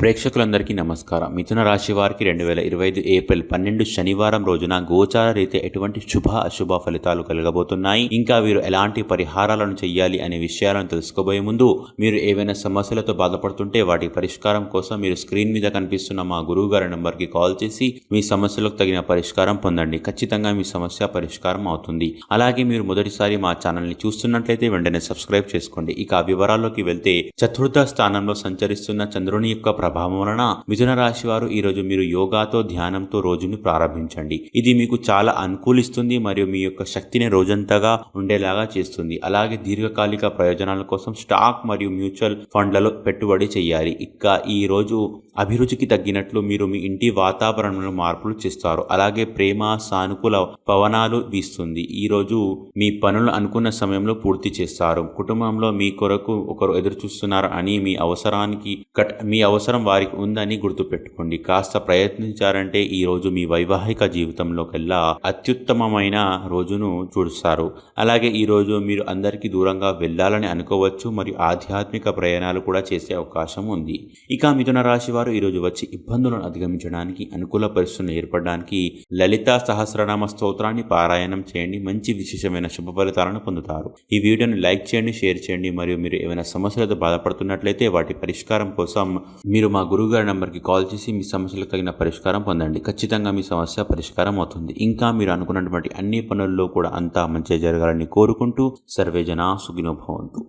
ప్రేక్షకులందరికీ నమస్కారం. మిథున రాశి వారికి రెండు వేల ఇరవై ఐదు ఏప్రిల్ పన్నెండు శనివారం రోజున గోచార రీత్యా ఎటువంటి శుభ అశుభ ఫలితాలు కలగబోతున్నాయి. ఇంకా వీరు ఎలాంటి పరిహారాలను చేయాలి అనే విషయాలను తెలుసుకోబోయే ముందు మీరు ఏవైనా సమస్యలతో బాధపడుతుంటే వాటి పరిష్కారం కోసం మీరు స్క్రీన్ మీద కనిపిస్తున్న మా గురువు గారి నంబర్కి కాల్ చేసి మీ సమస్యలకు తగిన పరిష్కారం పొందండి. ఖచ్చితంగా మీ సమస్య పరిష్కారం అవుతుంది. అలాగే మీరు మొదటిసారి మా ఛానల్ని చూస్తున్నట్లయితే వెంటనే సబ్స్క్రైబ్ చేసుకోండి. ఇక వివరాల్లోకి వెళ్తే చతుర్థ స్థానంలో సంచరిస్తున్న చంద్రుని యొక్క ప్రభావం వలన మిథున రాశి వారు ఈ రోజు మీరు యోగాతో ధ్యానంతో రోజును ప్రారంభించండి. ఇది మీకు చాలా అనుకూలిస్తుంది మరియు మీ యొక్క శక్తిని రోజంతగా ఉండేలాగా చేస్తుంది. అలాగే దీర్ఘకాలిక ప్రయోజనాల కోసం స్టాక్ మరియు మ్యూచువల్ ఫండ్లలో పెట్టుబడి చేయాలి. ఇక ఈ రోజు అభిరుచికి తగ్గినట్లు మీరు మీ ఇంటి వాతావరణంలో మార్పులు చేస్తారు. అలాగే ప్రేమ సానుకూల పవనాలు వీస్తుంది. ఈ రోజు మీ పనులు అనుకున్న సమయంలో పూర్తి చేస్తారు. కుటుంబంలో మీ కొరకు ఒకరు ఎదురు చూస్తున్నారు అని మీ అవసరానికి కట్ మీ అవసరం వారికి ఉందని గుర్తుపెట్టుకోండి. కాస్త ప్రయత్నించారంటే ఈ రోజు మీ వైవాహిక జీవితంలోకెల్లా అత్యుత్తమమైన రోజును చూస్తారు. అలాగే ఈ రోజు మీరు అందరికీ దూరంగా వెళ్ళాలని అనుకోవచ్చు. మరియు ఆధ్యాత్మిక ప్రయాణాలు కూడా చేసే అవకాశం ఉంది. ఇక మిథున రాశి వారు ఈరోజు వచ్చి ఇబ్బందులను అధిగమించడానికి అనుకూల పరిస్థితులను ఏర్పడడానికి లలిత సహస్రనామ స్తోత్రాన్ని పారాయణం చేయండి. మంచి విశేషమైన శుభ ఫలితాలను పొందుతారు. ఈ వీడియోని లైక్ చేయండి షేర్ చేయండి. మరియు మీరు ఏమైనా సమస్యలతో బాధపడుతున్నట్లయితే వాటి పరిష్కారం కోసం మీరు మా గురువుగారి నంబర్కి కాల్ చేసి మీ సమస్యలకు తగిన పరిష్కారం పొందండి. ఖచ్చితంగా మీ సమస్య పరిష్కారం అవుతుంది. ఇంకా మీరు అనుకున్నటువంటి అన్ని పనుల్లో కూడా అంతా మంచిగా జరగాలని కోరుకుంటూ సర్వేజన సుగినోభవంతు